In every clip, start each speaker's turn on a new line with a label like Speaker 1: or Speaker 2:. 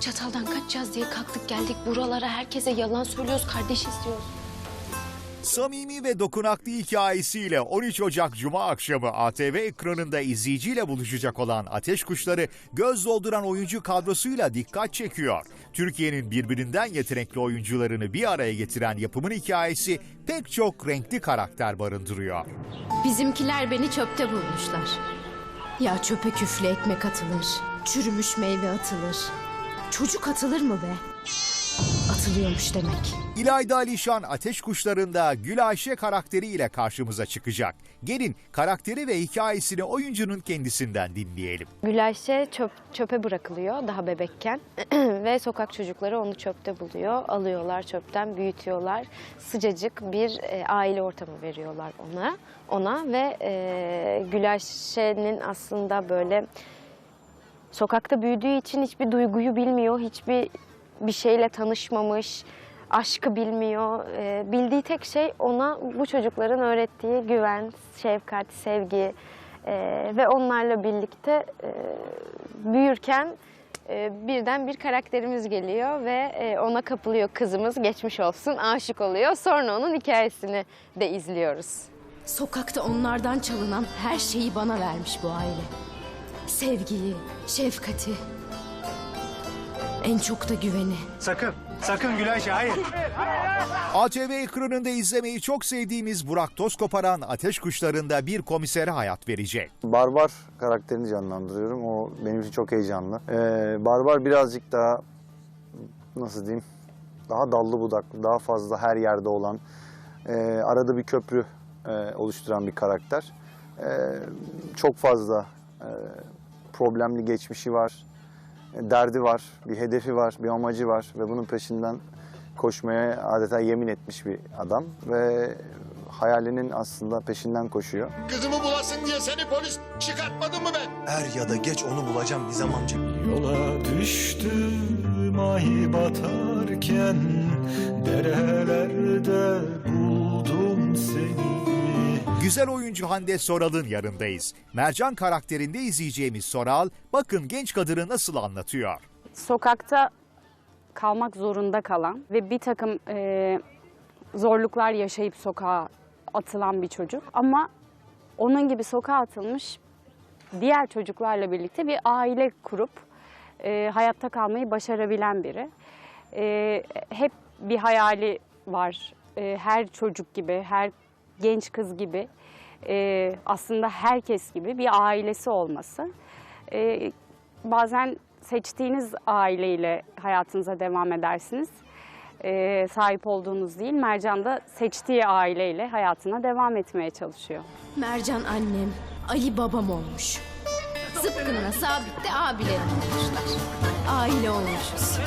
Speaker 1: Çataldan kaçacağız diye kalktık geldik buralara. Herkese yalan söylüyoruz, kardeşiz diyoruz.
Speaker 2: Samimi ve dokunaklı hikayesiyle 13 Ocak Cuma akşamı ATV ekranında izleyiciyle buluşacak olan Ateş Kuşları göz dolduran oyuncu kadrosuyla dikkat çekiyor. Türkiye'nin birbirinden yetenekli oyuncularını bir araya getiren yapımın hikayesi pek çok renkli karakter barındırıyor.
Speaker 1: Bizimkiler beni çöpte bulmuşlar. Ya çöpe küflü ekmek atılır, çürümüş meyve atılır. Çocuk atılır mı be? Atılıyormuş demek.
Speaker 2: İlayda Alişan Ateş Kuşları'nda Gül Ayşe karakteriyle karşımıza çıkacak. Gelin karakteri ve hikayesini oyuncunun kendisinden dinleyelim.
Speaker 1: Gülayşe çöp, çöpe bırakılıyor daha bebekken ve sokak çocukları onu çöpte buluyor. Alıyorlar çöpten büyütüyorlar. Sıcacık bir e, aile ortamı veriyorlar ona. Ona ve e, Gülayşe'nin aslında böyle sokakta büyüdüğü için hiçbir duyguyu bilmiyor. Hiçbir bir şeyle tanışmamış. Aşkı bilmiyor. E, bildiği tek şey ona bu çocukların öğrettiği güven, şefkat, sevgi e, ve onlarla birlikte e, büyürken e, birden bir karakterimiz geliyor ve e, ona kapılıyor kızımız geçmiş olsun aşık oluyor. Sonra onun hikayesini de izliyoruz. Sokakta onlardan çalınan her şeyi bana vermiş bu aile. Sevgiyi, şefkati, en çok da güveni.
Speaker 3: Sakın, sakın Gülayşe hayır.
Speaker 2: ATV ekranında izlemeyi çok sevdiğimiz Burak Tozkoparan Ateş Kuşları'nda bir komisere hayat verecek.
Speaker 4: Barbar karakterini canlandırıyorum. O benim için çok heyecanlı. Ee, Barbar birazcık daha nasıl diyeyim? Daha dallı budaklı, daha fazla her yerde olan, e, arada bir köprü e, oluşturan bir karakter. E, çok fazla problemli geçmişi var, e, derdi var, bir hedefi var, bir amacı var ve bunun peşinden koşmaya adeta yemin etmiş bir adam ve hayalinin aslında peşinden koşuyor.
Speaker 5: Kızımı bulasın diye seni polis çıkartmadı mı ben?
Speaker 3: Er ya da geç onu bulacağım Nizam amca.
Speaker 6: Yola düştüm ay batarken Derelerde buldum seni
Speaker 2: Güzel oyuncu Hande Soral'ın yanındayız. Mercan karakterinde izleyeceğimiz Soral, bakın genç kadını nasıl anlatıyor.
Speaker 7: sokakta kalmak zorunda kalan ve bir takım e, zorluklar yaşayıp sokağa atılan bir çocuk. Ama onun gibi sokağa atılmış diğer çocuklarla birlikte bir aile kurup e, hayatta kalmayı başarabilen biri. E, hep bir hayali var. E, her çocuk gibi, her genç kız gibi, e, aslında herkes gibi bir ailesi olması. E, bazen seçtiğiniz aileyle hayatınıza devam edersiniz. E, sahip olduğunuz değil, Mercan da seçtiği aileyle hayatına devam etmeye çalışıyor.
Speaker 1: Mercan annem, Ali babam olmuş. Zıpkınla Sabit de abilerim olmuşlar. Aile olmuşuz.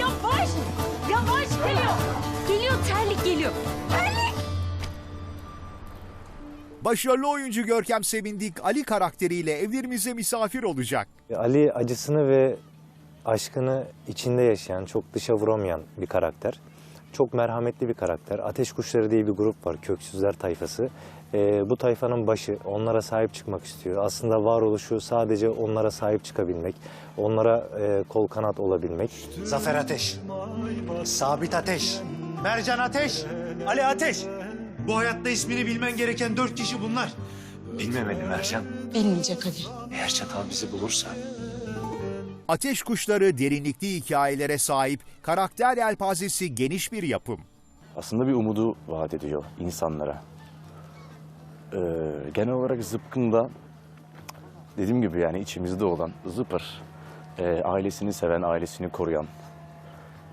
Speaker 8: Yavaş! Yavaş geliyor! Geliyor terlik geliyor.
Speaker 2: Başarılı oyuncu Görkem Sevindik Ali karakteriyle evlerimize misafir olacak.
Speaker 9: Ali acısını ve aşkını içinde yaşayan, çok dışa vuramayan bir karakter. Çok merhametli bir karakter. Ateş Kuşları diye bir grup var, Köksüzler tayfası. Ee, bu tayfanın başı, onlara sahip çıkmak istiyor. Aslında varoluşu sadece onlara sahip çıkabilmek, onlara e, kol kanat olabilmek.
Speaker 3: Zafer Ateş, Sabit Ateş, Mercan Ateş, Ali Ateş. Bu hayatta ismini bilmen gereken dört kişi bunlar. Bilmemeli Mercan.
Speaker 8: Bilmeyecek hadi.
Speaker 3: Eğer çatal bizi bulursa
Speaker 2: Ateş Kuşları derinlikli hikayelere sahip, karakter yelpazesi geniş bir yapım.
Speaker 10: aslında bir umudu vaat ediyor insanlara. Ee, genel olarak Zıpkın'da dediğim gibi yani içimizde olan Zıpır, e, ailesini seven, ailesini koruyan,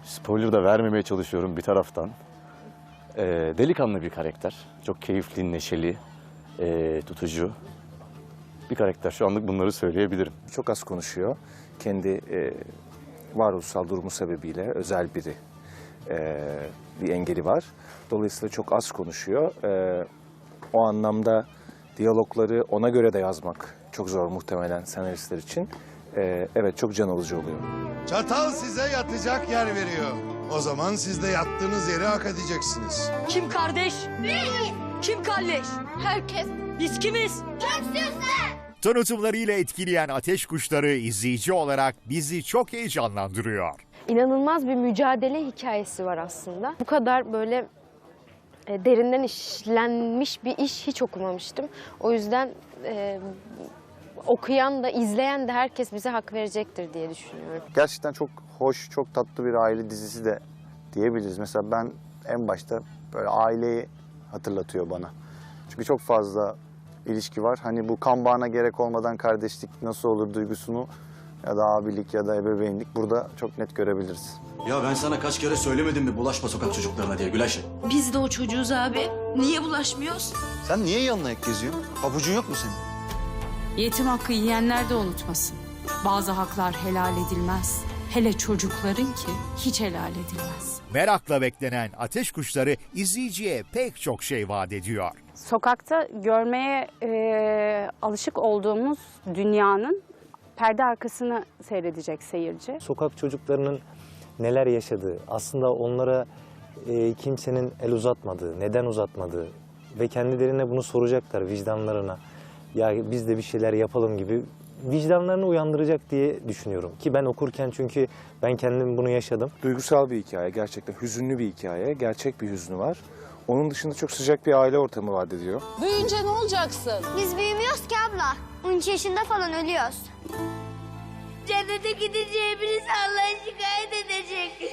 Speaker 10: spoiler da vermemeye çalışıyorum bir taraftan. Ee, delikanlı bir karakter, çok keyifli, neşeli, e, tutucu bir karakter. Şu anlık bunları söyleyebilirim.
Speaker 4: çok az konuşuyor. Kendi e, varoluşsal durumu sebebiyle özel biri e, bir engeli var. Dolayısıyla çok az konuşuyor. E, o anlamda diyalogları ona göre de yazmak çok zor muhtemelen senaristler için. E, evet çok can alıcı oluyor.
Speaker 5: Çatal size yatacak yer veriyor. O zaman siz de yattığınız yeri hak edeceksiniz.
Speaker 8: Kim kardeş? Kim kardeş?
Speaker 1: Herkes
Speaker 8: Biz kimiz?
Speaker 2: Tanıtımlarıyla etkileyen ateş kuşları izleyici olarak bizi çok heyecanlandırıyor.
Speaker 1: İnanılmaz bir mücadele hikayesi var aslında. Bu kadar böyle e, derinden işlenmiş bir iş hiç okumamıştım. O yüzden e, okuyan da izleyen de herkes bize hak verecektir diye düşünüyorum.
Speaker 4: Gerçekten çok hoş, çok tatlı bir aile dizisi de diyebiliriz. Mesela ben en başta böyle aileyi hatırlatıyor bana. Çünkü çok fazla ilişki var. Hani bu kan bağına gerek olmadan kardeşlik nasıl olur duygusunu ya da abilik ya da ebeveynlik burada çok net görebiliriz.
Speaker 11: Ya ben sana kaç kere söylemedim mi bulaşma sokak çocuklarına diye Gülayşe?
Speaker 8: Biz de o çocuğuz abi. Niye bulaşmıyoruz?
Speaker 3: Sen niye yanına ek geziyorsun? Pabucun yok mu senin?
Speaker 8: Yetim hakkı yiyenler de unutmasın. Bazı haklar helal edilmez. Hele çocukların ki hiç helal edilmez.
Speaker 2: Merakla beklenen ateş kuşları izleyiciye pek çok şey vaat ediyor.
Speaker 7: Sokakta görmeye e, alışık olduğumuz dünyanın perde arkasını seyredecek seyirci.
Speaker 9: Sokak çocuklarının neler yaşadığı, aslında onlara e, kimsenin el uzatmadığı, neden uzatmadığı ve kendilerine bunu soracaklar vicdanlarına. Ya biz de bir şeyler yapalım gibi vicdanlarını uyandıracak diye düşünüyorum. Ki ben okurken çünkü ben kendim bunu yaşadım.
Speaker 12: Duygusal bir hikaye, gerçekten hüzünlü bir hikaye, gerçek bir hüznü var. Onun dışında çok sıcak bir aile ortamı vaat ediyor.
Speaker 8: Büyüyünce ne olacaksın?
Speaker 13: Biz büyümüyoruz ki abla. 13 yaşında falan ölüyoruz. Cennete gidince hepiniz Allah'a şikayet edecek.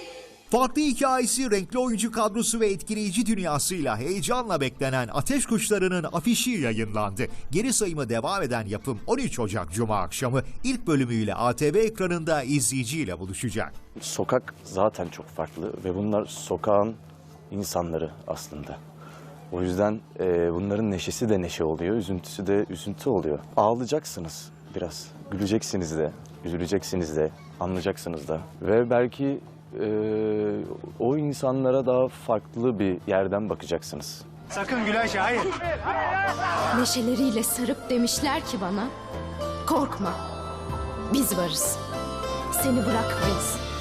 Speaker 2: Farklı hikayesi, renkli oyuncu kadrosu ve etkileyici dünyasıyla heyecanla beklenen Ateş Kuşları'nın afişi yayınlandı. Geri sayımı devam eden yapım 13 Ocak Cuma akşamı ilk bölümüyle ATV ekranında izleyiciyle buluşacak.
Speaker 10: Sokak zaten çok farklı ve bunlar sokağın insanları aslında. O yüzden e, bunların neşesi de neşe oluyor, üzüntüsü de üzüntü oluyor. Ağlayacaksınız biraz, güleceksiniz de, üzüleceksiniz de, anlayacaksınız da. Ve belki e, o insanlara daha farklı bir yerden bakacaksınız.
Speaker 3: Sakın Gülayşe hayır.
Speaker 8: Neşeleriyle sarıp demişler ki bana, korkma, biz varız, seni bırakmayız.